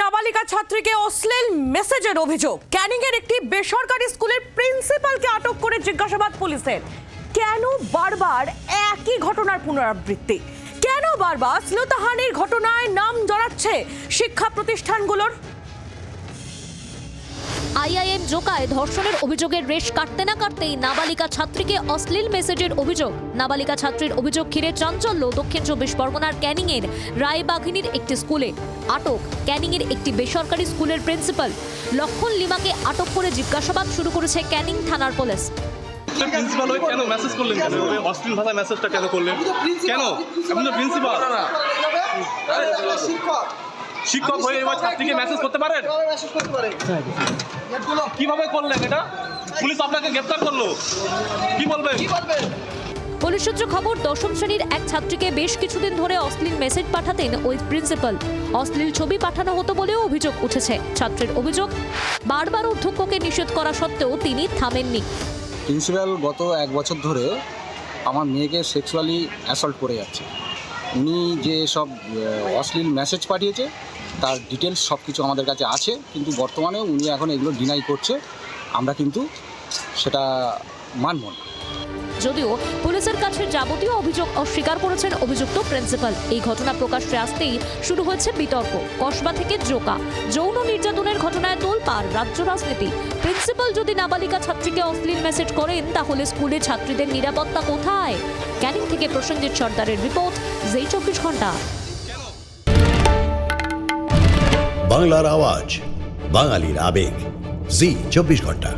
নাবালিকা ছাত্রীকে অশ্লীল মেসেজের অভিযোগ। ক্যানিং এর একটি বেসরকারি স্কুলের প্রিন্সিপালকে আটক করে জিজ্ঞাসাবাদ পুলিশের। কেন বারবার একই ঘটনার পুনরাবৃত্তি? কেন বারবার শ্লোতাহানির ঘটনায় নাম জড়াচ্ছে শিক্ষা প্রতিষ্ঠানগুলোর? আইআইএম জোকায় ধর্ষণের অভিযোগের রেশ কাটতে না কাটতেই নাবালিকা ছাত্রীকে অশ্লীল মেসেজের অভিযোগ। নাবালিকা ছাত্রীর অভিযোগ ঘিরে চাঞ্চল্য দক্ষিণ চব্বিশ পরগনার ক্যানিংয়ের রায়বাঘিনীর একটি স্কুলে। আটক ক্যানিংয়ের একটি বেসরকারি স্কুলের প্রিন্সিপাল। লক্ষণ লিমাকে আটক করে জিজ্ঞাসাবাদ শুরু করেছে ক্যানিং থানার পুলিশ। প্রিন্সিপাল হয়ে কেন মেসেজ করলেন কেন? অশ্লীল ভাষায় মেসেজটা কেন করলেন? কেন? আপনি তো প্রিন্সিপাল। শিক্ষক। শিক্ষক হয়ে এবার ছাত্রীকে মেসেজ করতে পারেন? কীভাবে মেসেজ করতে পারে। নেটগুলো কীভাবে করলেন এটা? পুলিশ আপনাকে গ্রেফতার করল। কি বলবেন? পুলিশ সূত্রে খবর দশম শ্রেণির এক ছাত্রীকে বেশ কিছুদিন ধরে অশ্লীল মেসেজ পাঠাতেন ওই প্রিন্সিপাল অশ্লীল ছবি পাঠানো হতো বলেও অভিযোগ উঠেছে। ছাত্রের অভিযোগ বারবার অধ্যক্ষকে নিষেধ করা সত্ত্বেও তিনি থামেননি। প্রিন্সিপাল গত এক বছর ধরে আমার মেয়েকে সেক্সুয়ালি অ্যাসল্ট করে যাচ্ছে। উনি যে সব অশ্লীল মেসেজ পাঠিয়েছে, তার ডিটেলস সব কিছু আমাদের কাছে আছে, কিন্তু বর্তমানে উনি এখন এগুলো ডিনাই করছে। আমরা কিন্তু সেটা মানব না। যদিও পুলিশের কাছে যাবতীয় অভিযোগ অস্বীকার করেছেন অভিযুক্ত প্রিন্সিপাল। এই ঘটনা প্রকাশ্যে আসতেই শুরু হয়েছে বিতর্ক। কসবা থেকে জোকা। যৌন নির্যাতনের ঘটনায় তোলপাড় রাজ্য রাজনীতি। প্রিন্সিপাল যদি নাবালিকা ছাত্রীকে অশ্লীল মেসেজ করেন, তাহলে স্কুলে ছাত্রীদের নিরাপত্তা কোথায়? ক্যানিং থেকে প্রসেনজিৎ সর্দারের রিপোর্ট, যেই চব্বিশ ঘণ্টা। বাংলার আওয়াজ, বাঙালির আবেগ। জি, চব্বিশ ঘণ্টা।